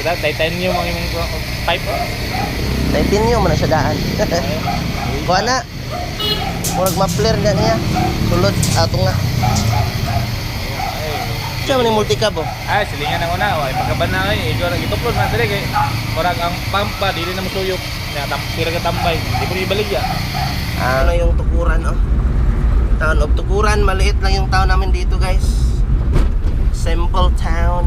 Kada titanium ang imong pipe. Titanium man siya daan. Kuha na. Murag ma-flare na niya. Sulod atong na. Siya man yung multicab oh. Ay, silingan ang una. Ay, pagkaban na kayo. Ikaw lang ituplod na dali kay. Murag ang pampa, dili na masuyok. Na tam sira ka tambay. Di ko ibalik ya. Ano yung tukuran oh. Town of Tukuran, maliit lang yung town namin dito guys. Simple town.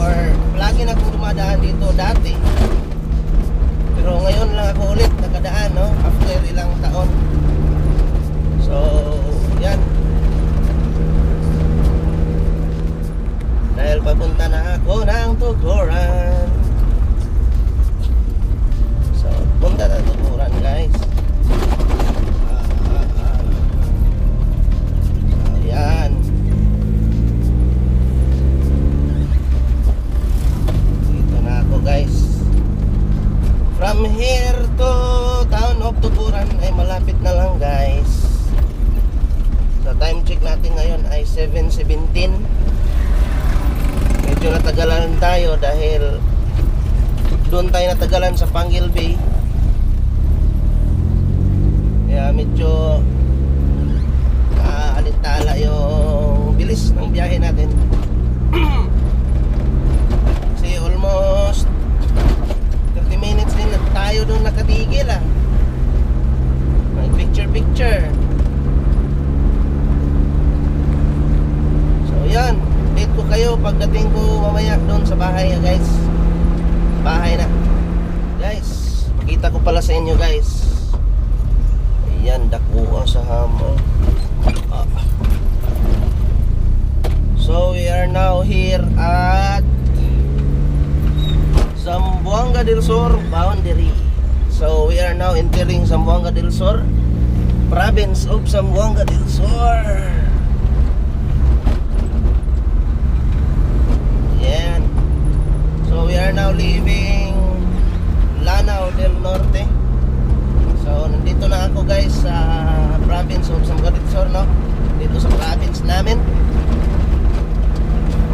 or lagi na akong dumadaan dito dati. Pero ngayon lang ako ulit nakadaan no? After ilang taon. So yan. Dahil papunta na ako ng tuguran. Pangil Bay Kaya medyo alintala yung bilis ng biyahe natin. Kasi almost 30 minutes din na tayo doon nakatigil ah. May picture picture. So yan Date ko kayo pagdating ko mamaya doon sa bahay ah, guys. Bahay na pala sa inyo guys Ayan Dakuha sa hamo Ah. So we are now here at Zamboanga del Sur boundary. So we are now entering Zamboanga del Sur, province of Zamboanga del Sur. Yan. So we are now leaving del Norte. So nandito na ako guys sa province of Sur, no? Dito sa province namin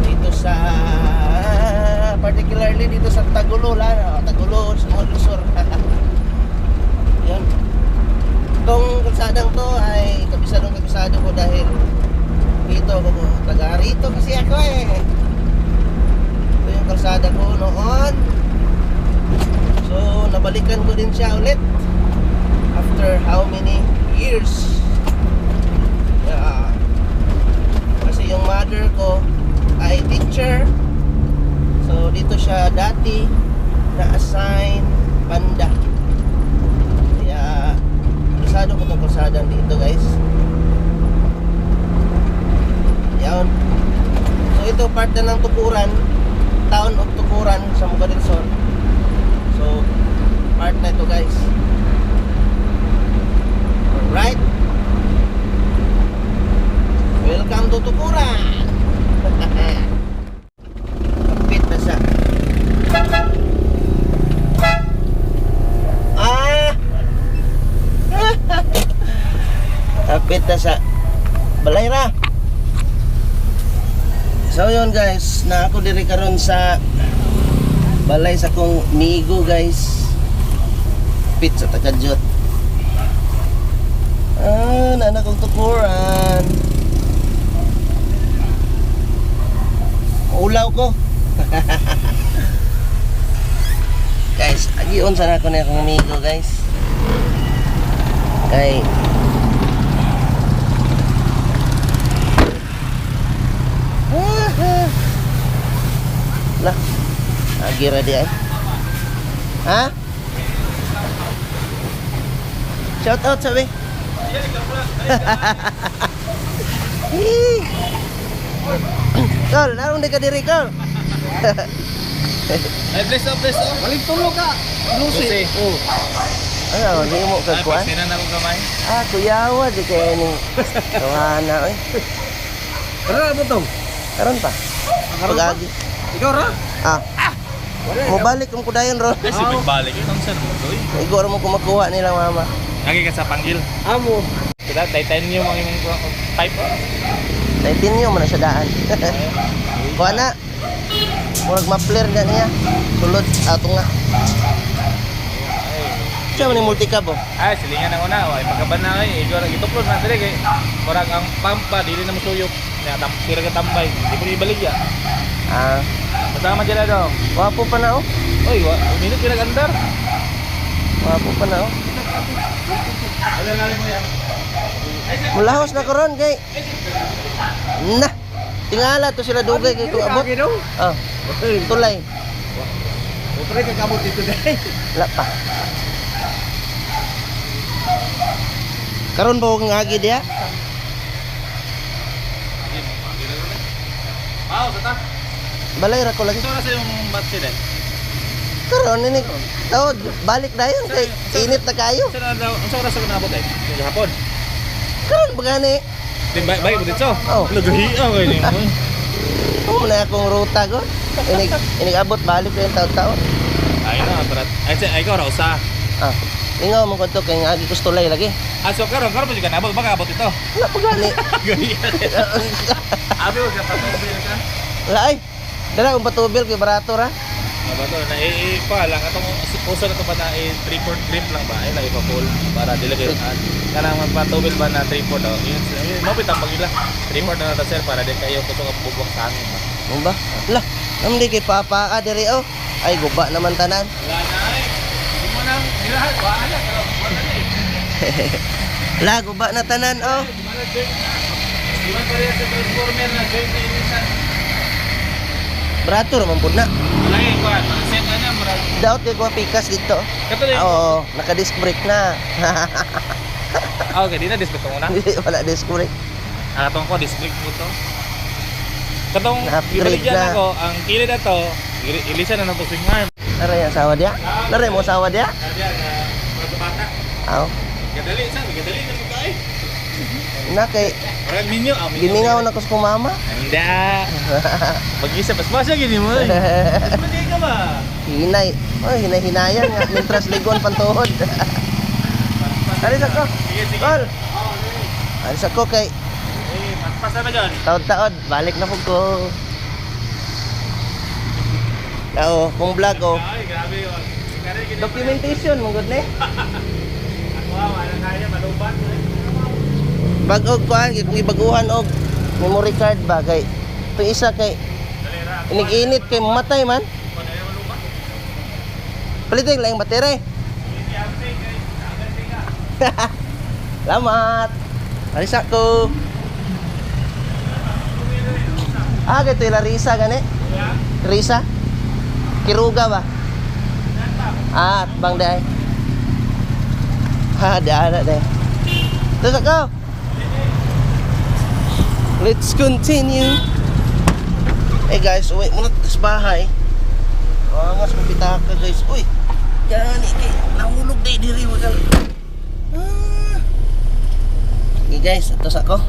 dito sa particularly dito sa Tagulo Lana, Tagulo Sunod Sur. Yan. Itong kalsadang to ay kabisadong kabisado ko dahil dito ako taga rito kasi ako eh. Ito yung kalsada ko noon. Nabalikan ko din siya ulit after how many years. Yeah. Kasi yung mother ko ay teacher. So dito siya dati na-assign banda. Kaya kalsado ko itong kalsadang dito guys. Yan. So ito part na ng Tukuran, town of Tukuran sa Muga del Sur. So part na ito guys. Alright. Welcome to Tukuran. Kapit na sa Ah! Kapit na sa Balayra. So yun guys, na ako diri karon sa balay sa kong migo guys. Pit sa Takadjot. Ah, nana kong tukuran. Ulaw ko. guys, agion sana ako na akong amigo guys. Kay Lah, agira dia. Ha? Shout out sabi. Narong di ka diri, Kol. Ay, bless up, bless up. Waling tulo ka. Lucy. Oh. Ano, di mo Ay, kagkuhan? pagsinan ako kamay. Ah, kuyawa, di kaya ni Tawana, oy. Kara na mo tong. Karon pa. Karon pa? Ikaw ra. Ah, mo balik kung kudayon ron. Ay, si Pagbalik. Ito ang sarap ko. Igor mo kumakuha nila, mama. Lagi ka sa panggil. Amo. Kita, titanium ang imong type. Naitinyo mo na siya daan. Kuha na. Murag ma-flare na niya. Sulod, ato nga. Siya man yung multicab oh. Ay, silingan ako na. Ay, pagkaban na kayo. Igor, ituplon na dali kay. Murag ang pampa, dili na masuyok. Nga, tam, sira ka tambay. Di ko ibalik ya. Ah, Masama dyan daw. wapo pa na oh. Uy, wa, minute pinag-andar. Wapo pa na oh. Mulahos na ko ron kay. Na. Tingala to sila dugay kay kung abot. Ah, tulay. O pre ka kamot dito dai. Wala pa. Karon ba kong agi dia? Ah, sa ta. Balay ra ko lagi. Ito na sa yung din. Karon ini tawad balik dayon kay init na kayo. Sa daw, ang sa oras ako nabot eh. Yung hapon. Karon ba gani? Di ba ba mo dito? Oh. Nagahiya kay ni. Amo na akong ruta ko. Inig inig abot balik na yung taon-taon. Ay na, tarat. Ay ay ikaw ra usa. Ah, ingaw mo ko to kay nga gusto lay lagi. Ah, so karon karon pa jud ka nabot baka abot ito. Wala pa gani. Abi wag ka patubil ka. Ay. Dala kung patubil kay barato ra. Aba to na i pa lang atong puso na to pa na i 3 port grip lang ba ay lagi pa full para dili kay kana magpatubil ba na 3 port oh. Yun yun mapit ang pagila. 3 port na na sir para di kayo puso ka bubok sa hangin ba. Mo ba? Lah, nam di kay papa ka diri oh. Ay guba naman tanan. Wala na ay. Di mo nang nirahan wa ala pero wala na eh. La guba na tanan oh. Di man na join. Di man pa rin sa transformer na join na inisan. Barato ra man pud na. Eh kuan. Set na na murag. Daot kay ko pikas dito. Din. Oo, naka disc brake na. Ah, okay, di na display ko muna. Hindi wala disc brake. Ang atong ko district mo to. Katong Na-upgrade ibaligyan na. ako, ang kilid na to, ili- ilisan na ng to swing arm. Nara yung asawa dia? Nara mo asawa dia? Kaya na mga bata. Aw. Gadali sa, gadali na mo. Na kay Parang ninyo, ah, minyo. gimingaw na ko sa kumama. Anda. Mag-isa pas pasya gini mo. eh. Ka ba? Hinay. Oh, hinay-hinayan nga. Mintras ligon pantuhod. Alis ako. Sige, sige. Kol. Alis ako kay Eh, magpasa na dyan. taod-taod. Balik na po ko. Oo, kung vlog oh. Ay, grabe yun. Kaya gini. Documentation, mong good ne? Ako, wala kaya, malubat. Pag og kuan kung ibaguhan og memory card ba kay ito isa kay inig-init kay matay man. Palitin lang kay. Ka. Salamat. Alis ako. Ah, kay ito Larissa gani. Risa? Kiruga ba? Ah, bang day. Ha, daan na day. Terus ako. Let's continue. Eh guys, uwi muna sa bahay. Angas kong pitaka guys. Uy, gani kay nahulog day diri. Ah. Okay guys, ito sa ako.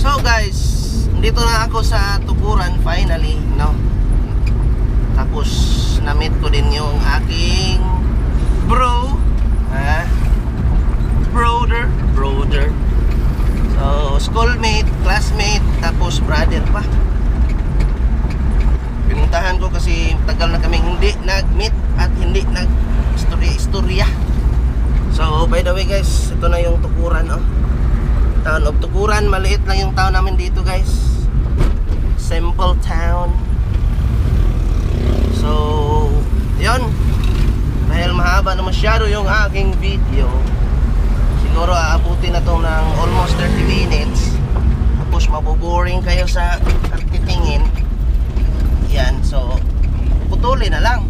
So guys, dito na ako sa Tuguran finally, no? Tapos na-meet ko din yung aking bro, ha? Brother, brother. So, schoolmate, classmate, tapos brother pa. Pinuntahan ko kasi tagal na kaming hindi nag-meet at hindi nag-istorya-istorya. So, by the way guys, ito na yung Tukuran, oh. Town of Tukuran, maliit lang yung town namin dito guys. Simple town. So, yun. Dahil mahaba na masyado yung aking video, siguro aabutin na to ng almost 30 minutes. Tapos mabuboring kayo sa titingin. Yan, so, putuli na lang.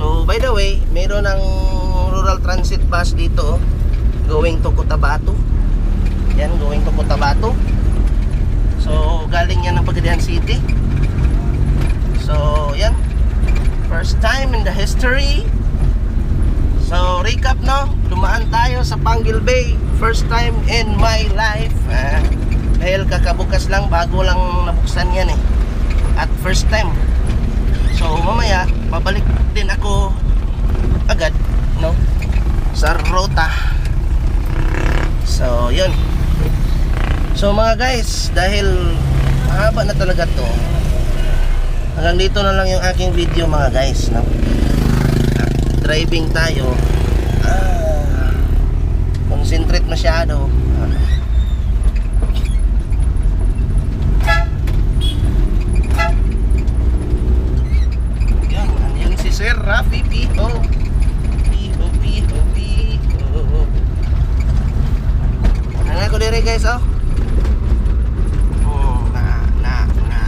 So, by the way, meron ng rural transit bus dito oh, going to Cotabato. Yan, going to Cotabato. So, galing yan ng Pagadian City. So, yan. First time in the history. So, recap no. Dumaan tayo sa Panggil Bay. First time in my life. Ah, dahil kakabukas lang, bago lang nabuksan yan eh. At first time. So, mamaya, babalik din ako agad, no? Sa rota. So, yun. So, mga guys, dahil mahaba na talaga to, hanggang dito na lang yung aking video, mga guys, no? Driving tayo. Ah, concentrate masyado. Ah. Yan, yan si Sir Rafi Piho. Piho, Piho, Piho. Ano ko dire guys, oh. Oh, na, na, na.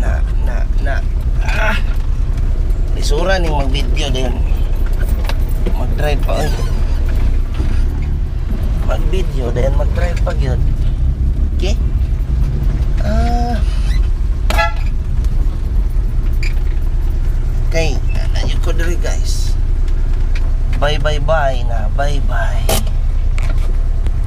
Na, na, na. Ah. Isura ning mag-video din. Mag-drive pa, oy. Mag-video din, mag-drive pa gyud. Okay? Ah. Okay, na yun ko diri guys. Bye bye bye na, bye bye.